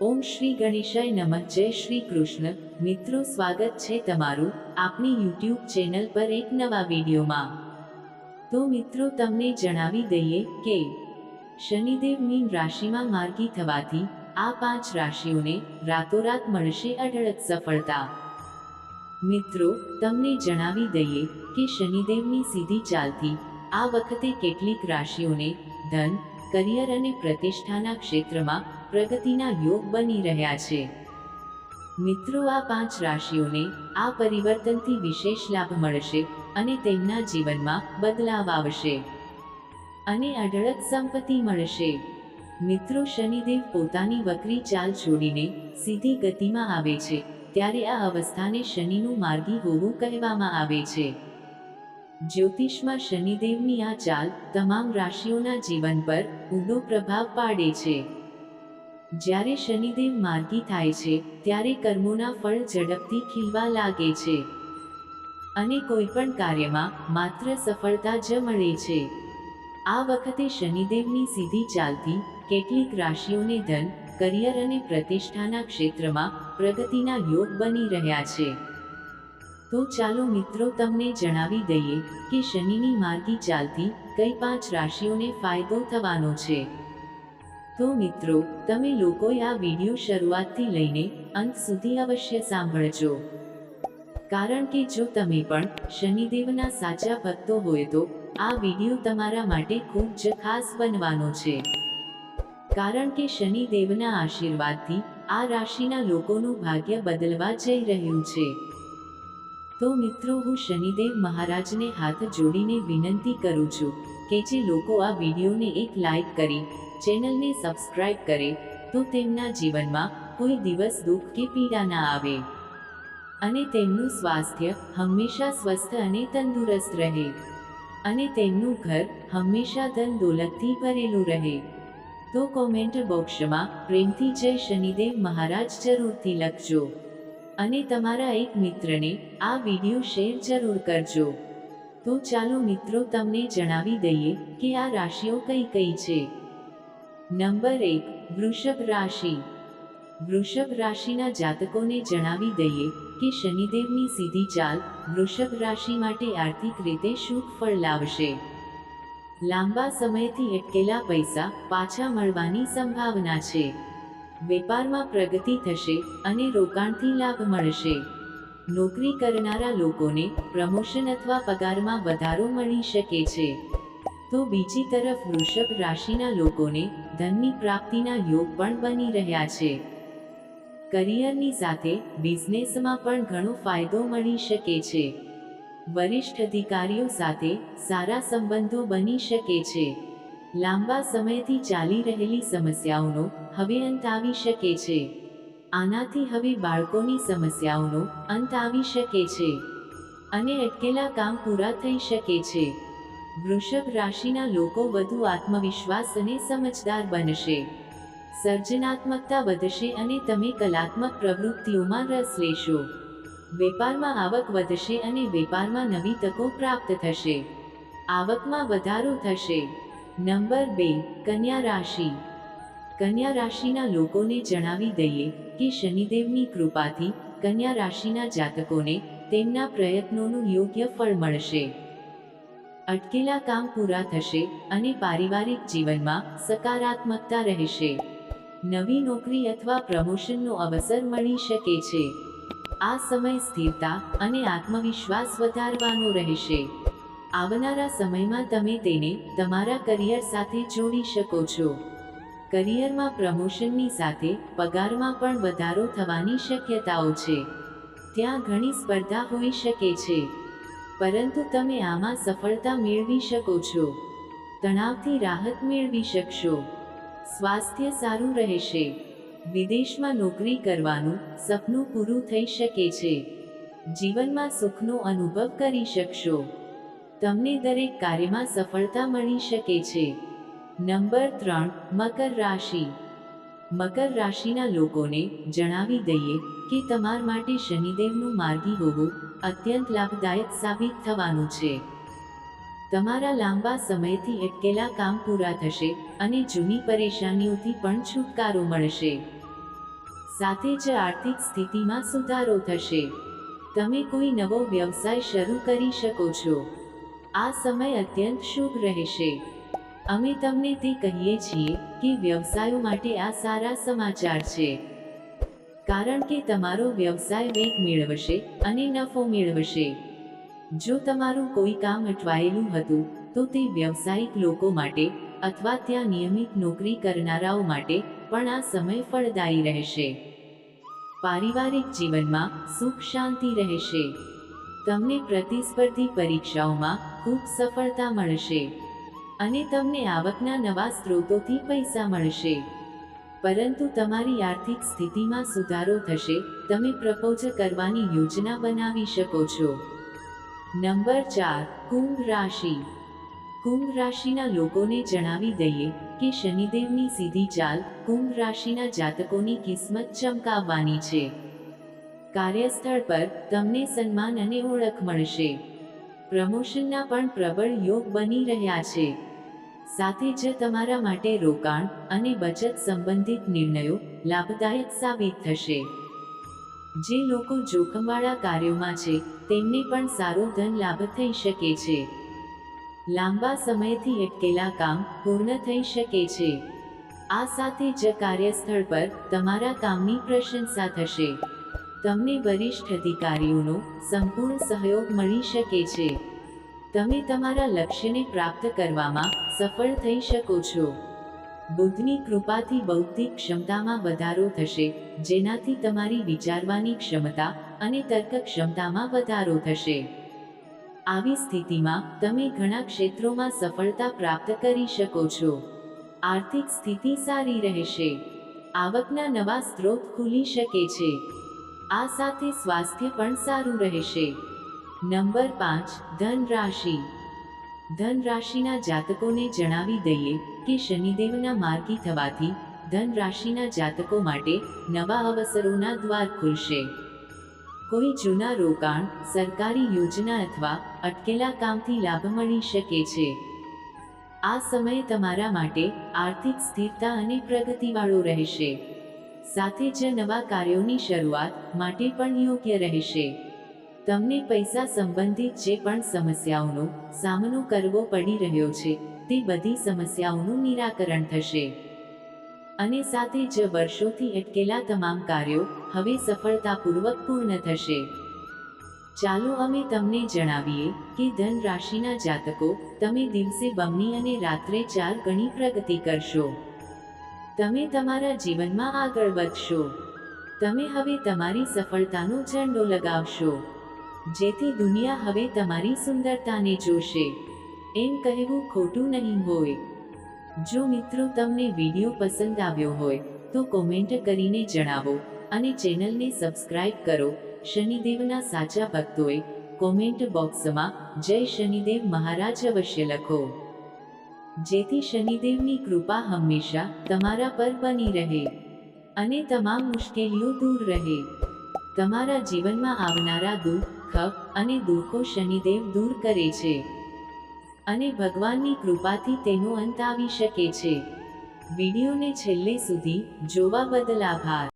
ઓમ શ્રી ગણેશાય નમઃ. જય શ્રી કૃષ્ણ. મિત્રો, સ્વાગત છે તમારું આપણી યુટ્યુબ ચેનલ પર એક નવા વિડીયોમાં. તો મિત્રો, તમને જણાવી દઈએ કે શનિદેવ મીન રાશિમાં માર્ગી થવાથી આ પાંચ રાશિઓને રાતોરાત મળશે અઢળક સફળતા. મિત્રો, તમને જણાવી દઈએ કે શનિદેવની સીધી ચાલથી આ વખતે કેટલીક રાશિઓને ધન, કરિયર અને પ્રતિષ્ઠાના ક્ષેત્રમાં પ્રગતિના યોગ બની રહ્યા છે. મિત્રો, આ પાંચ રાશિઓને આ પરિવર્તનથી વિશેષ લાભ મળશે અને તેમના જીવનમાં બદલાવ આવશે. અને અઢળક સંપત્તિ મળશે. મિત્રો, શનિદેવ પોતાની વક્રી ચાલ છોડીને સીધી ગતિમાં આવે છે, ત્યારે આ અવસ્થાને શનિનું માર્ગી હોવું કહેવામાં આવે છે. જ્યોતિષમાં શનિદેવની આ ચાલ તમામ રાશિઓના જીવન પર ઊંડો પ્રભાવ પાડે છે. જ્યારે શનિદેવ માર્ગી થાય છે, ત્યારે કર્મોના ફળ ઝડપથી ખીલવા લાગે છે. અને કોઈ પણ કાર્યમાં માત્ર સફળતા જ મળે છે. આ વખતે શનિદેવની સીધી ચાલતી કેટલીક રાશિઓને ધન, કરિયર અને પ્રતિષ્ઠાના ક્ષેત્રમાં પ્રગતિના યોગ બની રહ્યા છે. તો ચાલો મિત્રો તમને જણાવી દઈએ કે શનિની માર્ગી ચાલતી કઈ પાંચ રાશિઓને ફાયદો થવાનો છે. તો મિત્રો, તમે લોકોએ આ વીડિયો શરૂઆતથી લઈને અંત સુધી અવશ્ય સાંભળજો. કારણ કે જો તમે પણ શનિદેવના સાચા ભક્તો હોય તો આ વીડિયો તમારા માટે ખૂબ જ ખાસ બનવાનો છે. કારણ કે શનિદેવના આશીર્વાદથી આ રાશિના લોકોનું ભાગ્ય બદલવા જઈ રહ્યું છે. તો મિત્રો, હું શનિદેવ મહારાજને હાથ જોડીને વિનંતી કરું છું કે જે લોકો આ વિડીયોને એક લાઈક કરી ચેનલને સબસ્ક્રાઇબ કરે તો તેમના જીવનમાં કોઈ દિવસ દુઃખ કે પીડા ના આવે. અને તેમનું સ્વાસ્થ્ય હંમેશા સ્વસ્થ અને તંદુરસ્ત રહે. અને તેમનું ઘર હંમેશા ધન દોલતથી ભરેલું રહે. તો કોમેન્ટ બોક્સમાં પ્રેમથી જય શનિદેવ મહારાજ જરૂરથી લખજો. અને તમારા એક મિત્રને આ વીડિયો શેર જરૂર કરજો. તો ચાલો મિત્રો તમને જણાવી દઈએ કે આ રાશિઓ કઈ કઈ છે. નંબર એક, વૃષભ રાશિ. વૃષભ રાશિના જાતકોને જણાવી દઈએ કે શનિદેવની સીધી ચાલ વૃષભ રાશિ માટે આર્થિક રીતે શુભ ફળ લાવશે. લાંબા સમયથી અટકેલા પૈસા પાછા મળવાની સંભાવના છે. વેપારમાં પ્રગતિ થશે અને રોકાણથી લાભ મળશે. નોકરી કરનારા લોકોને પ્રમોશન અથવા પગારમાં વધારો મળી શકે છે. તો બીજી તરફ વૃષભ રાશિના લોકોને ધનની પ્રાપ્તિના યોગ પણ બની રહ્યા છે. કરિયરની સાથે બિઝનેસમાં પણ ઘણો ફાયદો મળી શકે છે. વરિષ્ઠ અધિકારીઓ સાથે સારા સંબંધો બની શકે છે. લાંબા સમયથી ચાલી રહેલી સમસ્યાઓનો હવે અંત આવી શકે છે. આનાથી હવે બાળકોની સમસ્યાઓનો અંત આવી શકે છે. અને અટકેલા કામ પૂરા થઈ શકે છે. વૃષભ રાશિના લોકો વધુ આત્મવિશ્વાસ અને સમજદાર બનશે. સર્જનાત્મકતા વધશે અને તમે કલાત્મક પ્રવૃત્તિઓમાં રસ લેશો. વેપારમાં આવક વધશે અને વેપારમાં નવી તકો પ્રાપ્ત થશે. આવકમાં વધારો થશે. નંબર બે, કન્યા રાશિ. કન્યા રાશિના લોકોને જણાવી દઈએ કે શનિદેવની કૃપાથી કન્યા રાશિના જાતકોને તેમના પ્રયત્નોનું યોગ્ય ફળ મળશે. અટકેલા કામ પૂરા થશે અને પારિવારિક જીવનમાં સકારાત્મકતા રહેશે. નવી નોકરી અથવા પ્રમોશનનો અવસર મળી શકે છે. આ સમય સ્થિરતા અને આત્મવિશ્વાસ વધારવાનો રહેશે. આવનારા સમયમાં તમે તેને તમારા કરિયર સાથે જોડી શકો છો. કરિયરમાં પ્રમોશનની સાથે પગારમાં પણ વધારો થવાની શક્યતાઓ છે. ત્યાં ઘણી સ્પર્ધા હોઈ શકે છે. પરંતુ તમે આમાં સફળતા મેળવી શકો છો. તણાવથી રાહત મેળવી શકશો. સ્વાસ્થ્ય સારું રહેશે. વિદેશમાં નોકરી કરવાનું સપનું પૂરું થઈ શકે છે. જીવનમાં સુખનો અનુભવ કરી શકશો. તમને દરેક કાર્યમાં સફળતા મળી શકે છે. નંબર ત્રણ, મકર રાશિ. મકર રાશિના લોકોને જણાવી દઈએ કે તમાર માટે શનિદેવનું માર્ગી હોવું અત્યંત લાભદાયક સાબિત થવાનું છે. તમારા લાંબા સમયથી અટકેલા કામ પૂરા થશે અને જૂની પરેશાનીઓથી પણ છુટકારો મળશે. સાથે જ આર્થિક સ્થિતિમાં સુધારો થશે. તમે કોઈ નવો વ્યવસાય શરૂ કરી શકો છો. આ સમય અત્યંત શુભ રહેશે. અમે તમને તે કહીએ છીએ કે વ્યવસાયો માટે આ સારા સમાચાર છે. કારણ કે તમારો વ્યવસાય વેગ મેળવશે અને નફો મેળવશે. જો તમારું કોઈ કામ અટવાયેલું હતું, તો તે વ્યવસાયિક લોકો માટે અથવા ત્યાં નિયમિત નોકરી કરનારાઓ માટે પણ આ સમય ફળદાયી રહેશે. પારિવારિક જીવનમાં સુખ શાંતિ રહેશે. તમને પ્રતિસ્પર્ધી પરીક્ષાઓમાં ખૂબ સફળતા મળશે. અને તમને આવકના નવા સ્ત્રોતોથી પૈસા મળશે. પરંતુ તમારી આર્થિક સ્થિતિમાં સુધારો થશે, તમે પ્રપોજ કરવાની યોજના બનાવી શકો છો. નંબર ચાર, કુંભ રાશિ. કુંભ રાશિના લોકોને જણાવી દઈએ કે શનિદેવની સીધી ચાલ કુંભ રાશિના જાતકોની કિસ્મત ચમકાવવાની છે. કાર્યસ્થળ પર તમને સન્માન અને ઓળખ મળશે. પ્રમોશનના પણ પ્રબળ યોગ બની રહ્યા છે. સાથે જ તમારા માટે રોકાણ અને બચત સંબંધિત નિર્ણયો લાભદાયક સાબિત થશે. જે લોકો જોખમવાળા કાર્યોમાં છે, તેમને પણ સારો ધન લાભ થઈ શકે છે. લાંબા સમયથી અટકેલા કામ પૂર્ણ થઈ શકે છે. આ સાથે જ કાર્યસ્થળ પર તમારા કામની પ્રશંસા થશે. તમને વરિષ્ઠ અધિકારીઓનો સંપૂર્ણ સહયોગ મળી શકે છે. તમે તમારા લક્ષ્યને પ્રાપ્ત કરવામાં સફળ થઈ શકો છો. બુદ્ધની કૃપાથી બૌદ્ધિક ક્ષમતામાં વધારો થશે, જેનાથી તમારી વિચારવાની ક્ષમતા અને તર્ક ક્ષમતામાં વધારો થશે. આવી સ્થિતિમાં તમે ઘણા ક્ષેત્રોમાં સફળતા પ્રાપ્ત કરી શકો છો. આર્થિક સ્થિતિ સારી રહેશે. આવકના નવા સ્ત્રોત ખુલી શકે છે. આ સાથે સ્વાસ્થ્ય પણ સારું રહેશે. નંબર પાંચ ધન રાશિ ધન રાશિના જાતકોને જણાવી દઈએ કે શનિદેવના માર્ગી થવાથી ધન રાશિના જાતકો માટે નવા અવસરોના દ્વાર ખુલશે. કોઈ જૂના રોકાણ, સરકારી યોજના અથવા અટકેલા કામથી લાભ મળી શકે છે. આ સમય તમારા માટે આર્થિક સ્થિરતા અને પ્રગતિવાળો રહેશે. સાથે જ નવા કાર્યોની શરૂઆત માટે પણ યોગ્ય રહેશે. તમને પૈસા સંબંધિત જે પણ સમસ્યાઓનો સામનો કરવો પડી રહ્યો છે, તે બધી સમસ્યાઓનું નિરાકરણ થશે. અને સાથે જ વર્ષોથી અટકેલા તમામ કાર્યો હવે સફળતાપૂર્વક પૂર્ણ થશે. ચાલો અમે તમને જણાવીએ કે ધન રાશિના જાતકો, તમે દિવસે બમણી અને રાત્રે ચાર ગણી પ્રગતિ કરશો. તમે તમારા જીવનમાં આગળ વધશો. તમે હવે તમારી સફળતાનો ઝંડો લગાવશો. જેથી દુનિયા હવે તમારી સુંદરતાને જોશે. એમ કહેવું ખોટું નહીં હોય. જો મિત્રો તમને વીડિયો પસંદ આવ્યો હોય, તો કોમેન્ટ કરીને જણાવો અને ચેનલને સબસ્ક્રાઇબ કરો. શનિદેવના સાચા ભક્તોએ કોમેન્ટ બોક્સમાં જય શનિદેવ મહારાજ અવશ્ય લખો. જેથી શનિદેવની કૃપા હંમેશા તમારા પર બની રહે અને તમામ મુશ્કેલીઓ દૂર રહે. તમારા જીવનમાં આવનારા દુઃખ ખપ અને દુઃખો શનિદેવ દૂર કરે છે. અને ભગવાનની કૃપાથી તેનો અંત આવી શકે છે. વિડીયોને છેલ્લે સુધી જોવા બદલ આભાર.